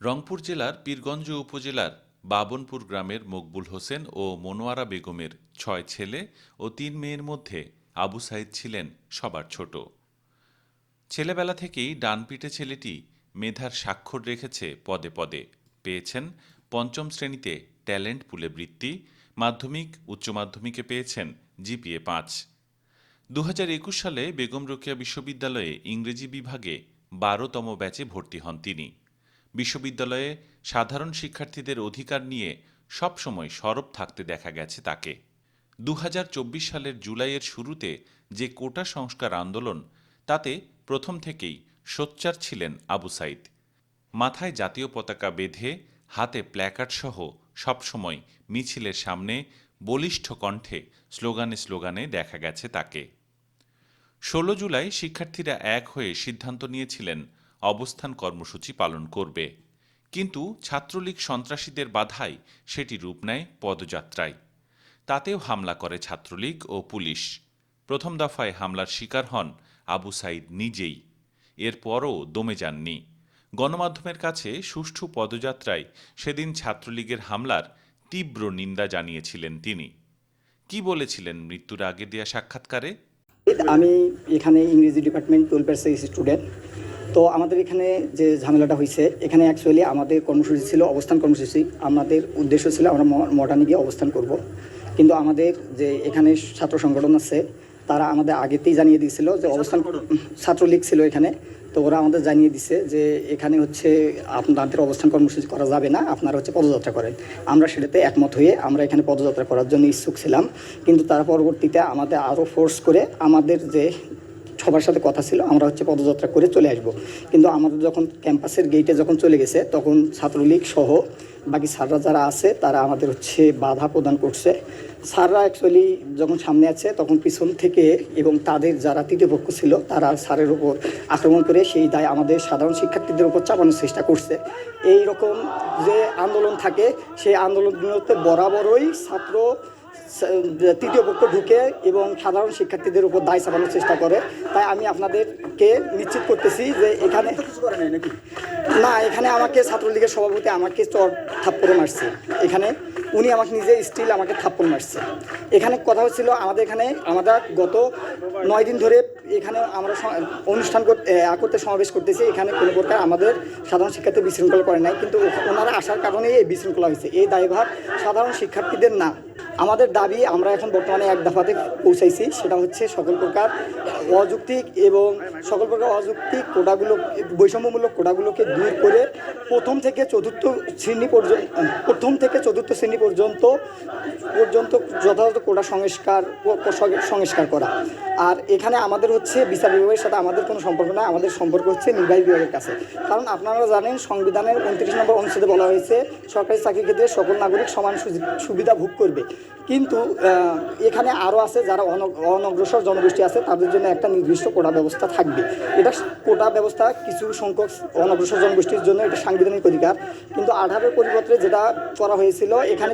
রংপুর জেলার পীরগঞ্জ উপজেলার বাবনপুর গ্রামের মকবুল হোসেন ও মনোয়ারা বেগমের ছয় ছেলে ও তিন মেয়ের মধ্যে আবু সাইদ ছিলেন সবার ছোট। ছেলেবেলা থেকেই ডানপিটে ছেলেটি মেধার স্বাক্ষর রেখেছে পদে পদে। পেয়েছেন পঞ্চম শ্রেণীতে ট্যালেন্ট পুলে বৃত্তি, মাধ্যমিক, উচ্চ মাধ্যমিকে পেয়েছেন জিপিএ পাঁচ। দু সালে বেগম রোকেয়া বিশ্ববিদ্যালয়ে ইংরেজি বিভাগে বারোতম ব্যাচে ভর্তি হন তিনি। বিশ্ববিদ্যালয়ে সাধারণ শিক্ষার্থীদের অধিকার নিয়ে সবসময় সরব থাকতে দেখা গেছে তাকে। দু হাজার চব্বিশ সালের জুলাইয়ের শুরুতে যে কোটা সংস্কার আন্দোলন, তাতে প্রথম থেকেই সোচ্চার ছিলেন আবু সাইদ। মাথায় জাতীয় পতাকা বেঁধে, হাতে প্ল্যাকার্ড সহ সবসময় মিছিলের সামনে, বলিষ্ঠ কণ্ঠে স্লোগানে স্লোগানে দেখা গেছে তাকে। ষোলো জুলাই শিক্ষার্থীরা এক হয়ে সিদ্ধান্ত নিয়েছিলেন অবস্থান কর্মসূচি পালন করবে। কিন্তু ছাত্রলীগ সন্ত্রাসীদের বাধায় সেটি রূপ নেয় পদযাত্রায়। তাতেও হামলা করে ছাত্রলীগ ও পুলিশ। প্রথম দফায় হামলার শিকার হন আবু সাইদ নিজেই। এরপরও দমে যাননি। গণমাধ্যমের কাছে সুষ্ঠু পদযাত্রায় সেদিন ছাত্রলীগের হামলার তীব্র নিন্দা জানিয়েছিলেন তিনি। কি বলেছিলেন মৃত্যুর আগে দেয়া সাক্ষাৎকারে? আমি এখানে ইংরেজি ডিপার্টমেন্ট টুয়েলভ স্টুডেন্ট তো আমাদের এখানে যে ঝামেলাটা হয়েছে এখানে অ্যাকচুয়ালি আমাদের কর্মসূচি ছিল অবস্থান কর্মসূচি। আমাদের উদ্দেশ্য ছিল আমরা ম- মডার্নে গিয়ে অবস্থান করব। কিন্তু আমাদের যে এখানে ছাত্র সংগঠন আছে তারা আমাদের আগেতেই জানিয়ে দিয়েছিল যে অবস্থান ছাত্রলীগ ছিল এখানে। তো ওরা আমাদের জানিয়ে দিছে যে এখানে হচ্ছে আপনাদের অবস্থান কর্মসূচি করা যাবে না আপনারা হচ্ছে পদযাত্রা করেন। আমরা সেটাতে একমত হয়ে আমরা এখানে পদযাত্রা করার জন্য ইচ্ছুক ছিলাম। কিন্তু তার পরবর্তীতে আমাদের আরও ফোর্স করে আমাদের যে সবার সাথে কথা ছিল, আমরা হচ্ছে পদযাত্রা করে চলে আসব। কিন্তু আমাদের যখন ক্যাম্পাসের গেটে যখন চলে গেছে, তখন ছাত্রলীগ সহ বাকি স্যাররা যারা আছে, তারা আমাদের হচ্ছে বাধা প্রদান করছে। স্যাররা অ্যাকচুয়ালি যখন সামনে আছে, তখন পিছন থেকে এবং তাদের যারা তৃতীয় পক্ষ ছিল, তারা স্যারের উপর আক্রমণ করে সেই দায় আমাদের সাধারণ শিক্ষার্থীদের উপর চাপানোর চেষ্টা করছে। এই রকম যে আন্দোলন থাকে, সেই আন্দোলনগুলোতে বরাবরই ছাত্র তৃতীয় পক্ষ ঢুকে এবং সাধারণ শিক্ষার্থীদের উপর দায় চাপানোর চেষ্টা করে। তাই আমি আপনাদেরকে নিশ্চিত করতেছি যে এখানে না এখানে আমাকে ছাত্রলীগের সভাপতি আমাকে চর থাপ্পড়ে মারছে। এখানে উনি আমাকে নিজে স্টিল আমাকে থাপ্পড় মারছে। এখানে কথা হচ্ছিল আমাদের এখানে, আমরা গত নয় দিন ধরে এখানে আমরা অনুষ্ঠান করতে সমাবেশ করতেছি। এখানে কোনো প্রকার আমাদের সাধারণ শিক্ষার্থী বিশৃঙ্খলা করে নাই। কিন্তু ওনারা আসার কারণেই এই বিশৃঙ্খলা হয়েছে। এই দায়ভার সাধারণ শিক্ষার্থীদের না। আমাদের দাবি আমরা এখন বর্তমানে এক দফাতে পৌঁছাইছি। সেটা হচ্ছে সকল প্রকার অযৌক্তিক এবং সকল প্রকার অযৌক্তিক কোটাগুলো, বৈষম্যমূলক কোটাগুলোকে দূর করে প্রথম থেকে চতুর্থ শ্রেণি পর্যন্ত প্রথম থেকে চতুর্থ শ্রেণি পর্যন্ত পর্যন্ত যথাযথ কোটা সংস্কার সংস্কার করা। আর এখানে আমাদের হচ্ছে বিচার বিভাগের সাথে আমাদের কোনো সম্পর্ক না আমাদের সম্পর্ক হচ্ছে নির্বাহী বিভাগের কাছে। কারণ আপনারা জানেন, সংবিধানের উনত্রিশ নম্বর অনুচ্ছেদে বলা হয়েছে, সরকারি চাকরি ক্ষেত্রে সকল নাগরিক সমান সুবিধা ভোগ করবে। কিন্তু এখানে আরও আছে যারা অন- অনগ্রসর জনগোষ্ঠী আছে, তাদের জন্য একটা নির্দিষ্ট কোটা ব্যবস্থা থাকবে। এটা কোটা ব্যবস্থা কিছু সংখ্যক অনগ্রসর জনগোষ্ঠীর জন্য এটা সাংবিধানিক অধিকার। কিন্তু আঠারোর পরিবর্তে যেটা করা হয়েছিল, এখানে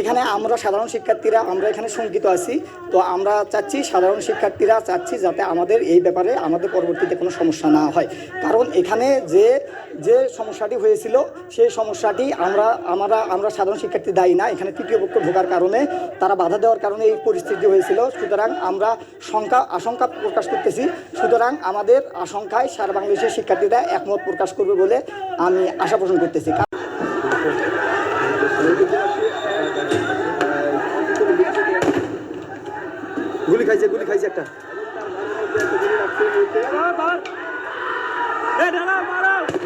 এখানে আমরা সাধারণ শিক্ষার্থীরা আমরা এখানে শঙ্কিত আছি। তো আমরা চাচ্ছি সাধারণ শিক্ষার্থীরা চাচ্ছি যাতে আমাদের এই ব্যাপারে আমাদের পরবর্তীতে কোনো সমস্যা না হয়। কারণ এখানে যে যে সমস্যাটি হয়েছিল সেই সমস্যাটি আমরা আমরা আমরা সাধারণ শিক্ষার্থী দায়ী না। এখানে তৃতীয় পক্ষ ঢোকার কারণে তারা বাধা দেওয়ার কারণে এই পরিস্থিতি হয়েছিল। সুতরাং আমরা শঙ্কা আশঙ্কা প্রকাশ করতেছি। সুতরাং আমাদের আশঙ্কায় সারা বাংলাদেশের শিক্ষার্থীরা একমত প্রকাশ করবে বলে আমি আশা পোষণ করতেছি। গুলি খাইছে গুলি খাইছে একটা। দুপুর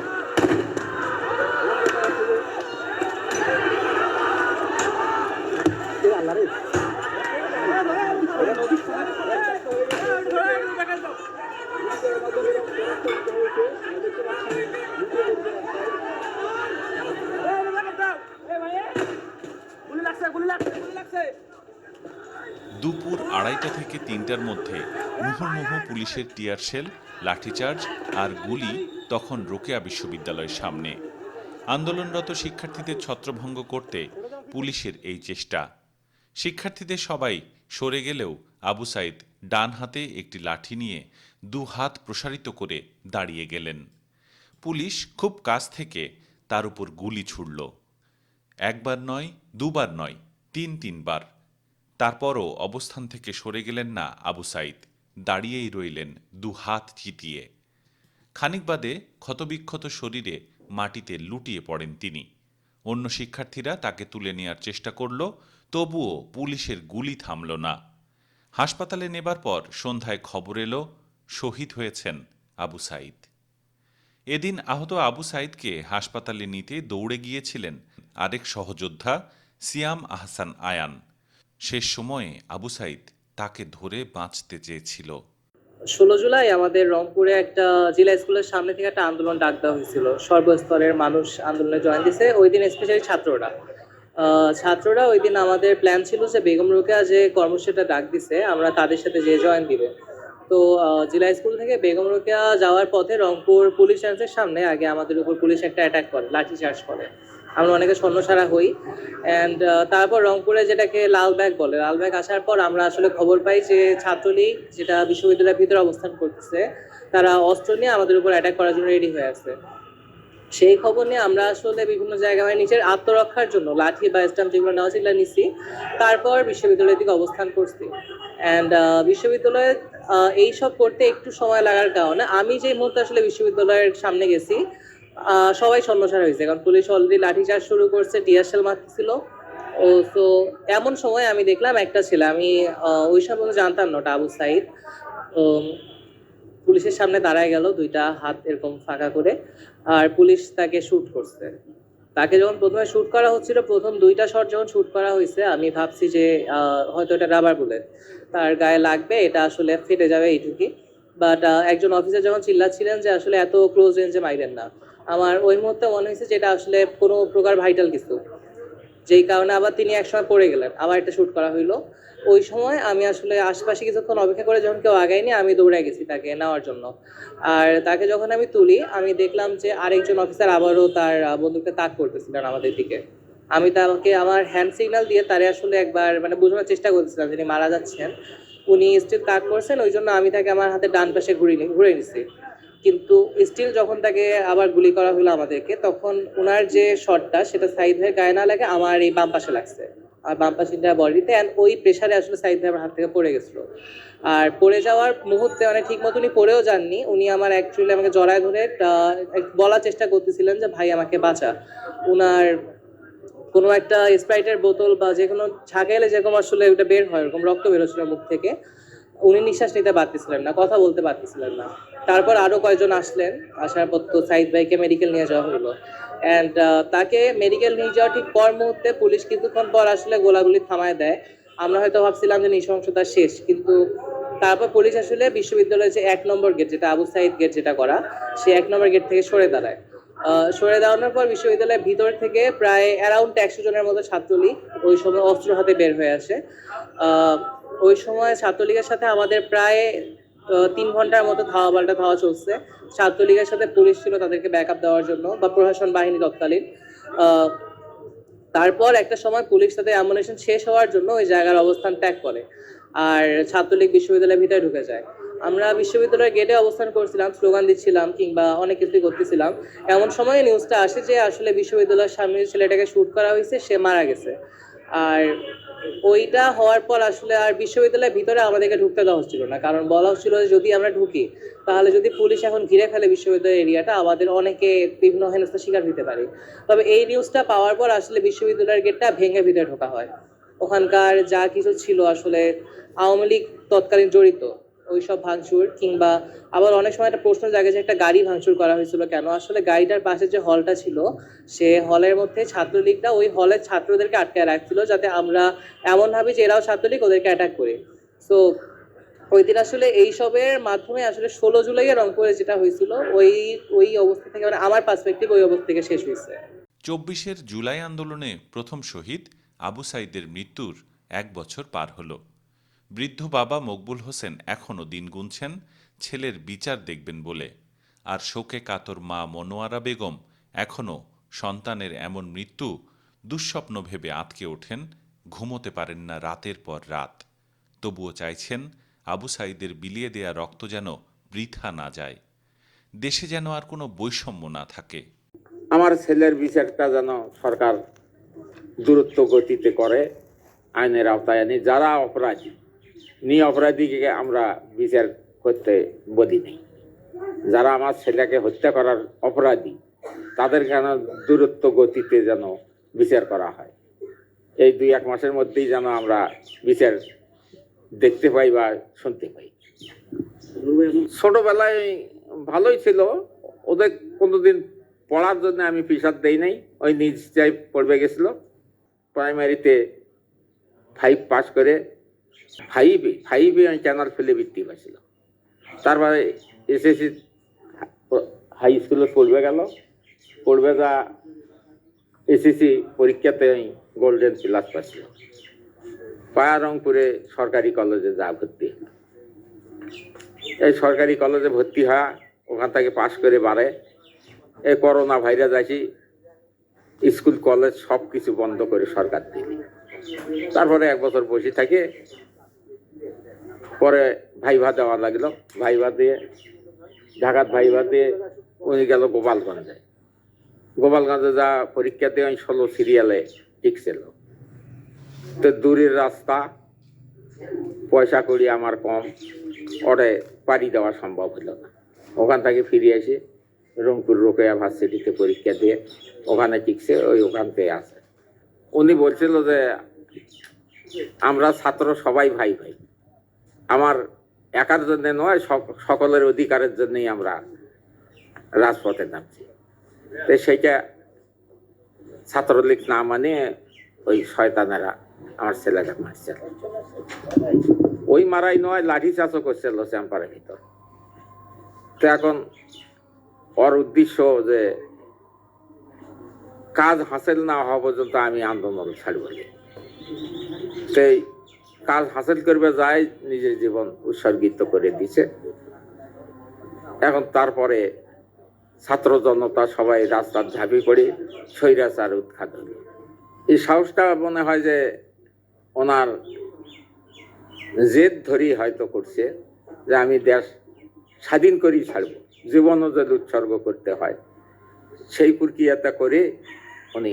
আড়াইটা থেকে তিনটার মধ্যে মুহুর্মুহু পুলিশের টিয়ার শেল, লাঠিচার্জ আর গুলি তখন রোকেয়া বিশ্ববিদ্যালয়ের সামনে। আন্দোলনরত শিক্ষার্থীদের ছত্রভঙ্গ করতে পুলিশের এই চেষ্টা। শিক্ষার্থীদের সবাই সরে গেলেও আবু সাইদ ডান হাতে একটি লাঠি নিয়ে দু হাত প্রসারিত করে দাঁড়িয়ে গেলেন। পুলিশ খুব কাছ থেকে তার উপর গুলি ছুড়ল। একবার নয়, দুবার নয়, তিন তিনবার তারপরও অবস্থান থেকে সরে গেলেন না আবু সাইদ। দাঁড়িয়েই রইলেন দু হাত চিতিয়ে খানিক বাদে ক্ষতবিক্ষত শরীরে মাটিতে লুটিয়ে পড়েন তিনি। অন্য শিক্ষার্থীরা তাকে তুলে নেয়ার চেষ্টা করল, তবুও পুলিশের গুলি থামল না। হাসপাতালে নেবার পর সন্ধ্যায় খবর এলো, শহীদ হয়েছেন আবু সাইদ। এদিন আহত আবু সাইদকে হাসপাতালে নিতে দৌড়ে গিয়েছিলেন আরেক সহযোদ্ধা, সিয়াম আহসান আয়ান। শেষ সময়ে আবু সাইদ তাকে ধরে বাঁচতে চেয়েছিল। ষোলো জুলাই আমাদের রংপুরে একটা জেলা স্কুলের সামনে থেকে একটা আন্দোলন ডাক দেওয়া হয়েছিল। সর্বস্তরের মানুষ আন্দোলনে জয়েন দিছে ওই দিন স্পেশালি ছাত্ররা। ছাত্ররা ওই দিন আমাদের প্ল্যান ছিল যে বেগম রোকেয়া যে কর্মসূচিটা ডাক দিছে, আমরা তাদের সাথে যে জয়েন দিবে। তো জেলা স্কুল থেকে বেগম রোকেয়া যাওয়ার পথে রংপুর পুলিশ লাইন্সের সামনে আগে আমাদের উপর পুলিশ একটা অ্যাটাক করে, লাঠি চার্জ করে। আমরা অনেকে স্বর্ণসারা হই। অ্যান্ড তারপর রংপুরে যেটাকে লালব্যাগ বলে লালব্যাগ আসার পর আমরা আসলে খবর পাই যে ছাত্রলীগ যেটা বিশ্ববিদ্যালয়ের ভিতরে অবস্থান করতেছে, তারা অস্ত্র নিয়ে আমাদের উপর অ্যাটাক করার জন্য রেডি হয়ে আছে। সেই খবর নিয়ে আমরা আসলে বিভিন্ন জায়গায় মানে নিজের আত্মরক্ষার জন্য, লাঠি বা স্টাম্প যেগুলো নেওয়া সেগুলো নিছি। তারপর বিশ্ববিদ্যালয়ের দিকে অবস্থান করছি। অ্যান্ড বিশ্ববিদ্যালয়ে এইসব করতে একটু সময় লাগার কারণে আমি যে মুহূর্তে আসলে বিশ্ববিদ্যালয়ের সামনে গেছি সবাই সন্ন্যাসার হয়েছে, কারণ পুলিশ অলরেডি লাঠিচার্জ শুরু করছে, টিয়ারশেল মারতেছিল। ও তো এমন সময় আমি দেখলাম একটা ছেলে, আমি ওই সময় জানতাম না ওটা আবু সাইদ। পুলিশের সামনে দাঁড়ায় গেল, দুইটা হাত এরকম ফাঁকা করে, আর পুলিশ তাকে শ্যুট করছে। তাকে যখন প্রথমে শুট করা হচ্ছিল, প্রথম দুইটা শট যখন শুট করা হয়েছে, আমি ভাবছি যে হয়তো এটা রাবার বুলেট তার গায়ে লাগবে, এটা আসলে ফেটে যাবে এইটুকুই। বাট একজন অফিসার যখন চিল্লাচ্ছিলেন যে, আসলে এত ক্লোজ রেঞ্জে মাইরেন না। আমার ওই মুহূর্তে মনে হয়েছে যেটা আসলে কোনো প্রকার ভাইটাল কিছু। যেই কারণে আবার তিনি একসময় পড়ে গেলেন। আবার একটা শ্যুট করা হইল। ওই সময় আমি আসলে আশপাশে কিছুক্ষণ অপেক্ষা করে যখন কেউ আগায়নি, আমি দৌড়ে গেছি তাকে নেওয়ার জন্য। আর তাকে যখন আমি তুলি, আমি দেখলাম যে আরেকজন অফিসার আবারও তার বন্দুকটা তাক করতেছিলেন আমাদের দিকে। আমি তাকে আমার হ্যান্ড সিগন্যাল দিয়ে তারে আসলে একবার মানে বোঝানোর চেষ্টা করতেছিলাম যিনি মারা যাচ্ছেন। উনি স্টিল তাক করছেন, ওই জন্য আমি তাকে আমার হাতে ডান পাশে ঘুরিয়ে ঘুরে নিছি। কিন্তু স্টিল যখন তাকে আবার গুলি করা হলো আমাদেরকে, তখন ওনার যে শটটা, সেটা সাইড হয়ে গায়ে না লাগে, আমার এই বাম পাশে লাগছে। আর বাম পাশে বডিতে অ্যান্ড ওই প্রেশারে আসলে সাইড হয়ে আমার হাত থেকে পড়ে গেছিল। আর পড়ে যাওয়ার মুহূর্তে মানে ঠিক মতো উনি পড়েও যাননি। উনি আমার অ্যাকচুয়ালি আমাকে জড়ায় ধরে বলার চেষ্টা করতেছিলেন যে, ভাই, আমাকে বাঁচা। উনার কোনো একটা স্প্রাইটের বোতল বা যে কোনো ছাঁকে এলে যেরকম আসলে ওটা বের হয়, ওরকম রক্ত বেরোচ্ছিল মুখ থেকে। উনি নিঃশ্বাস নিতে পারতেছিলেন না, কথা বলতে পারতেছিলেন না। তারপর আরও কয়েকজন আসলেন, আসার পর তো সাইদ ভাইকে মেডিকেল নিয়ে যাওয়া হলো। অ্যান্ড তাকে মেডিকেল নিয়ে যাওয়ার ঠিক পর মুহূর্তে পুলিশ কিছুক্ষণ পর আসলে গোলাগুলি থামায় দেয়। আমরা হয়তো ভাবছিলাম যে নৃশংসতা শেষ, কিন্তু তারপর পুলিশ আসলে বিশ্ববিদ্যালয়ের যে এক নম্বর গেট যেটা আবু সাইদ গেট যেটা করা, সে এক নম্বর গেট থেকে সরে দাঁড়ায়। সরে দাঁড়ানোর পর বিশ্ববিদ্যালয়ের ভিতর থেকে প্রায় অ্যারাউন্ড একশো জনের মতো ছাত্রলীগ ওই সময় অস্ত্র হাতে বের হয়ে আসে। ওই সময় ছাত্রলীগের সাথে আমাদের প্রায় তিন ঘণ্টার মতো ধাওয়া পাল্টা ধাওয়া চলছে। ছাত্রলীগের সাথে পুলিশ ছিল তাদেরকে ব্যাকআপ দেওয়ার জন্য বা প্রশাসন বাহিনী তৎকালীন। তারপর একটা সময় পুলিশ তাদের অ্যামুনেশন শেষ হওয়ার জন্য ওই জায়গার অবস্থান ত্যাগ করে আর ছাত্রলীগ বিশ্ববিদ্যালয়ের ভিতরে ঢুকে যায়। আমরা বিশ্ববিদ্যালয়ের গেটে অবস্থান করছিলাম, স্লোগান দিচ্ছিলাম কিংবা অনেক কিছুই করতেছিলাম। এমন সময় নিউজটা আসে যে আসলে বিশ্ববিদ্যালয়ের সামনে ছেলেটাকে শ্যুট করা হয়েছে, সে মারা গেছে। আর ওইটা হওয়ার পর আসলে আর বিশ্ববিদ্যালয়ের ভিতরে আমাদেরকে ঢুকতে দেওয়া হচ্ছিল না। কারণ বলা হচ্ছিল যে যদি আমরা ঢুকি, তাহলে যদি পুলিশ এখন ঘিরে ফেলে বিশ্ববিদ্যালয়ের এরিয়াটা, আমাদের অনেকে বিভিন্ন হেনস্থার শিকার হতে পারে। তবে এই নিউজটা পাওয়ার পর আসলে বিশ্ববিদ্যালয়ের গেটটা ভেঙে ভিতরে ঢোকা হয়। ওখানকার যা কিছু ছিল আসলে আওয়ামী লীগ তৎকালীন জড়িত ওইসব ভাঙচুর কিংবা আবার অনেক সময় একটা প্রশ্ন জাগে যে একটা গাড়ি ভাঙচুর করা হয়েছিল কেন? আসলে গাড়িটার পাশে যে হলটা ছিল, সে হলের মধ্যে ছাত্রলীগটা ওই হলের ছাত্রদেরকে আটকায় রাখছিল যাতে আমরা এমন ভাবি যে এরাও ছাত্রলীগ, ওদেরকে অ্যাটাক করে। সো ওই দিন আসলে এইসবের মাধ্যমে আসলে ষোলো জুলাইয়ে রংপুরে যেটা হয়েছিল, ওই ওই অবস্থা থেকে মানে আমার পার্সপেক্টিভ ওই অবস্থা থেকে শেষ হয়েছে। চব্বিশের জুলাই আন্দোলনে প্রথম শহীদ আবু সাইদের মৃত্যুর এক বছর পার হল। বৃদ্ধ বাবা মকবুল হোসেন এখনও দিন গুনছেন, ছেলের বিচার দেখবেন বলে। আর শোকে কাতর মা মনোয়ারা বেগম এখনও সন্তানের এমন মৃত্যু দুঃস্বপ্ন ভেবে আঁতকে ওঠেন, ঘুমোতে পারেন না রাতের পর রাত। তবুও চাইছেন আবু সাইদের বিলিয়ে দেয়া রক্ত যেন বৃথা না যায়। দেশে যেন আর কোনো বৈষম্য না থাকে। আমার ছেলের বিচারটা যেন সরকার দূরত্ব গতিতে করে, আইনের আওতায় আনি, যারা অপরাধী। নি অপরাধীকে আমরা বিচার করতে বলি নেই। যারা আমার ছেলেকে হত্যা করার অপরাধী, তাদের যেন দূরত্ব গতিতে যেন বিচার করা হয়? এই দুই এক মাসের মধ্যেই যেন আমরা বিচার দেখতে পাই বা শুনতে পাই। ছোটবেলায় ভালোই ছিল। ওদের কোনোদিন পড়ার জন্য আমি পিসার দেই নাই। ওই নিজ যাই পড়বে গেছিল। প্রাইমারিতে ফাইভ পাস করে ফাইভে ফাইভে আমি চ্যানেল ফেলে বৃত্তি পাইছিল তারপরে এসএসসি হাই স্কুলে পড়বে গেল। পড়বে যা এসএসসি পরীক্ষাতে আমি গোল্ডেন প্লাস পাইছিল পায়া রংপুরে সরকারি কলেজে যা ভর্তি এই সরকারি কলেজে ভর্তি হওয়া, ওখান থেকে পাশ করে বাড়ে। এই করোনা ভাইরাস আসি স্কুল কলেজ সব কিছু বন্ধ করে সরকার দিল। তারপরে এক বছর বসে থাকে পরে ভাইভা দেওয়া লাগল। ভাইভা দিয়ে, ঢাকার ভাইভা দিয়ে উনি গেল গোপালগঞ্জে। গোপালগঞ্জে যা পরীক্ষা দিয়ে আমি ষোলো সিরিয়ালে টিকছিল। তো দূরের রাস্তা, পয়সা করি আমার কম, ওরে পাড়ি দেওয়া সম্ভব হলো না। ওখান থেকে ফিরে এসে রংপুর রোকেয়া ভার্সিটিতে পরীক্ষা দিয়ে ওখানে টিকছে, ওই ওখান থেকে আসে উনি বলছিল যে, আমরা ছাত্র সবাই ভাই ভাই। আমার একার জন্য নয় সকলের অধিকারের জন্যই আমরা রাজপথে নামছি। তো সেইটা ছাত্রলীগ না মানে ওই শয়তানেরা আমার ছেলেটা মারছে। ওই মারাই নয়, লাঠি চাষও করছিল চ্যাম্পারের ভিতর। তো এখন ওর উদ্দেশ্য যে কাজ হাসিল না হওয়া পর্যন্ত আমি আন্দোলন ছাড়ব। সেই কাজ হাসিল করবে যায় নিজের জীবন উৎসর্গিত করে দিছে। এখন তারপরে ছাত্র জনতা সবাই রাস্তার ঝাঁপি পড়ে স্বৈরাচার উৎখাত এই সাহসটা মনে হয় যে ওনার জেদ ধরেই হয়তো করছে যে আমি দেশ স্বাধীন করেই ছাড়ব, জীবনও যদি উৎসর্গ করতে হয়। সেই প্রক্রিয়াটা করে উনি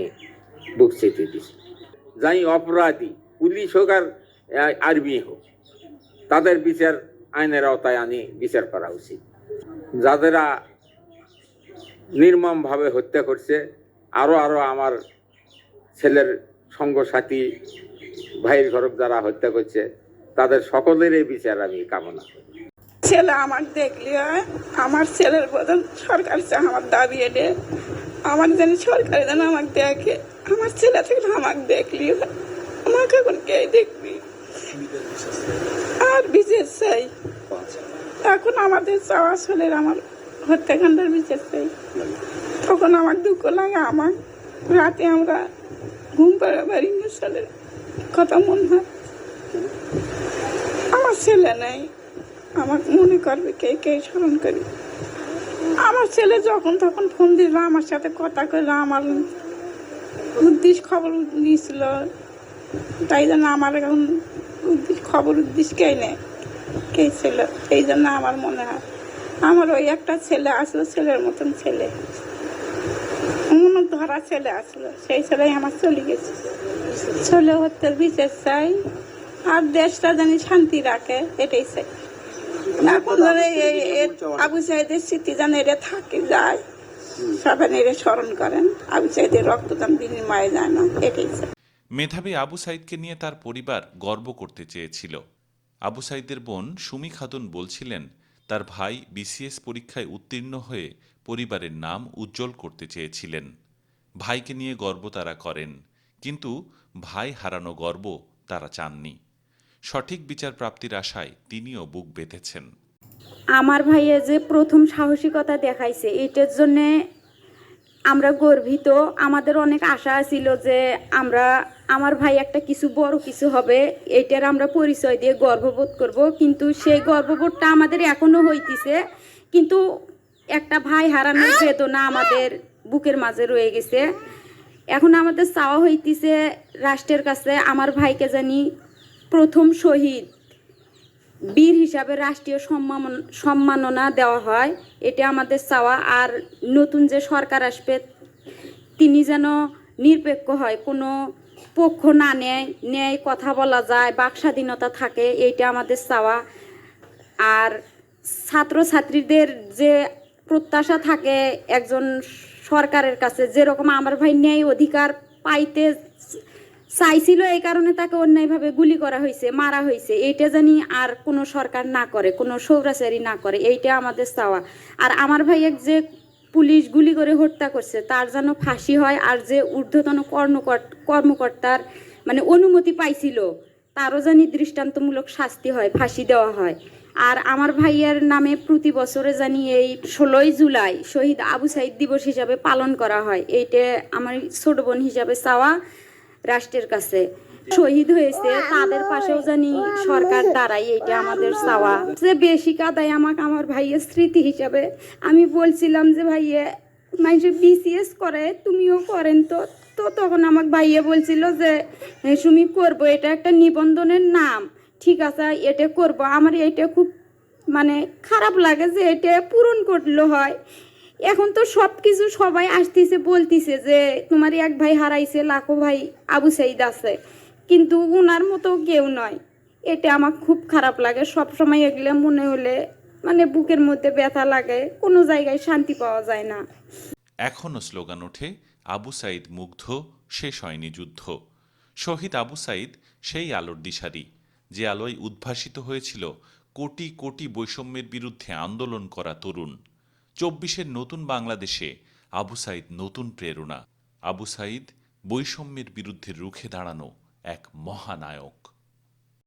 বুক চেপে দিয়েছে যাই অপরাধী, পুলিশ হোক আর আর্মি হোক। তাদের বিচার আইনের আওতায় আনি, বিচার করা উচিত। যাদেরা নির্মমভাবে হত্যা করছে আরও আরও আমার ছেলের সঙ্গ সাথী ভাইয়ের ঘরক যারা হত্যা করছে, তাদের সকলেরই বিচার আমি কামনা করি। ছেলে আমার দেখলি আমার ছেলের বদল সরকার আমার দাবি এনে আমার যেন সরকার যেন আমাকে দেখে, আমার ছেলে থেকে আমাকে দেখলি আমাকে এখন কে দেখবি? আর বিশেষ চাই। এখন আমাদের চাওয়া ছেলের আমার হত্যাকাণ্ডের বিশেষ চাই। তখন আমার দুঃখ লাগে, আমার রাতে আমরা ঘুম পাড়া বাড়ি ছেলের কথা মনে হয়। আমার ছেলে নেই, আমার মনে করবে কে কে স্মরণ করি আমার ছেলে যখন তখন ফোন দিল, আমার সাথে কথা কইলো, আমার উদ্দেশ্য খবর নিয়েছিল তাই জন্য আমার এখন খবর উদ্দেশ্য কে নেই কে ছিল? সেই জন্য আমার মনে হয়। আমার ওই একটা ছেলে আসলো ছেলের মতন ছেলে। মনে ধরা ছেলে আসলো। সেই ছেলেই আমার চলে গেছে। ছেলে হতে বিশেষ চাই। আর দেশটা জানি শান্তি রাখে এটাই চাই। এখন ধরে এই এই আবু সাহেদের স্মৃতি যেন এটা থাকে যায়। সবাই এটা স্মরণ করেন। আবু সাহেদের রক্তদান বিনিময়ে যায় না এটাই চাই। মেধাবী আবু সাইদকে নিয়ে তার পরিবার গর্ব করতে চেয়েছিল। আবু সাইদের বোন সুমি খাতুন বলছিলেন, তার ভাই বিসিএস পরীক্ষায় উত্তীর্ণ হয়ে পরিবারের নাম উজ্জ্বল করতে চেয়েছিলেন। ভাইকে নিয়ে গর্ব তারা করেন, কিন্তু ভাই হারানো গর্ব তারা চাননি। সঠিক বিচার প্রাপ্তির আশায় তিনিও বুক বেঁধেছেন। আমার ভাইয়ে যে প্রথম সাহসিকতা দেখাইছে, এটার জন্যে আমরা গর্বিত। আমাদের অনেক আশা ছিল যে আমরা, আমার ভাই একটা কিছু বড় কিছু হবে, এটার আমরা পরিচয় দিয়ে গর্ববোধ করব। কিন্তু সেই গর্ববোধটা আমাদের এখনও হইতেছে। কিন্তু একটা ভাই হারানোর বেদনা আমাদের বুকের মাঝে রয়ে গেছে। এখন আমাদের চাওয়া হইতেছে রাষ্ট্রের কাছে আমার ভাইকে জানি প্রথম শহীদ। বীর হিসাবে রাষ্ট্রীয় সম্মান সম্মাননা দেওয়া হয়। এটা আমাদের চাওয়া। আর নতুন যে সরকার আসবে, তিনি যেন নিরপেক্ষ হয়, কোনো পক্ষ না নেয়, ন্যায় কথা বলা যায় বাক স্বাধীনতা থাকে, এইটা আমাদের চাওয়া। আর ছাত্রছাত্রীদের যে প্রত্যাশা থাকে একজন সরকারের কাছে, যেরকম আমার ভাই ন্যায় অধিকার পাইতে চাইছিল এই কারণে তাকে অন্যায়ভাবে গুলি করা হয়েছে, মারা হয়েছে। এইটা জানি আর কোনো সরকার না করে, কোনো সৌরাচারী না করে। এইটা আমাদের চাওয়া। আর আমার ভাইয়ের যে পুলিশ গুলি করে হত্যা করছে, তার যেন ফাঁসি হয় আর যে ঊর্ধ্বতন কর্মকর্তা কর্মকর্তার মানে অনুমতি পাইছিল, তারও জানি দৃষ্টান্তমূলক শাস্তি হয়, ফাঁসি দেওয়া হয়। আর আমার ভাইয়ের নামে প্রতি বছরে জানি এই ষোলোই জুলাই শহীদ আবু সাইদ দিবস হিসাবে পালন করা হয়। এইটা আমার ছোট বোন হিসাবে চাওয়া। রাষ্ট্রের কাছে। শহীদ হয়েছে তাদের পাশেও জানি সরকার দাঁড়ায় এইটা আমাদের চাওয়া। যে বেশি কাদায় আমাকে আমার ভাইয়ের স্মৃতি হিসাবে আমি বলছিলাম যে ভাইয়ে মানুষ বিসিএস করে তুমিও করেন তো। তো তখন আমাকে ভাইয়ে বলছিল যে "হ্যাঁ, সুমি করব এটা একটা নিবন্ধনের নাম। ঠিক আছে এটা করব। আমার এটা খুব মানে খারাপ লাগে যে এটা পূরণ করল হয়। এখন তো সব কিছু সবাই আসতেছে, বলতিছে যে তোমার এক ভাই হারাইছে, লাখো ভাই আবু সাইদ আছে। কিন্তু ওনার মতো কেউ নয়। এটা আমার খুব খারাপ লাগে। সব সময় এগুলো মনে হলে মানে বুকের মধ্যে ব্যথা লাগে। কোনো জায়গায় শান্তি পাওয়া যায় না। এখনও স্লোগান ওঠে, আবু সাইদ মুগ্ধ, শেষ হয়নি যুদ্ধ। শহীদ আবু সাইদ, সেই আলোর দিশারি। যে আলোয় উদ্ভাসিত হয়েছিল কোটি কোটি বৈষম্যের বিরুদ্ধে আন্দোলন করা তরুণ। চব্বিশের নতুন বাংলাদেশে আবু সাইদ নতুন প্রেরণা। আবু সাইদ বৈষম্যের বিরুদ্ধে রুখে দাঁড়ানো এক মহানায়ক।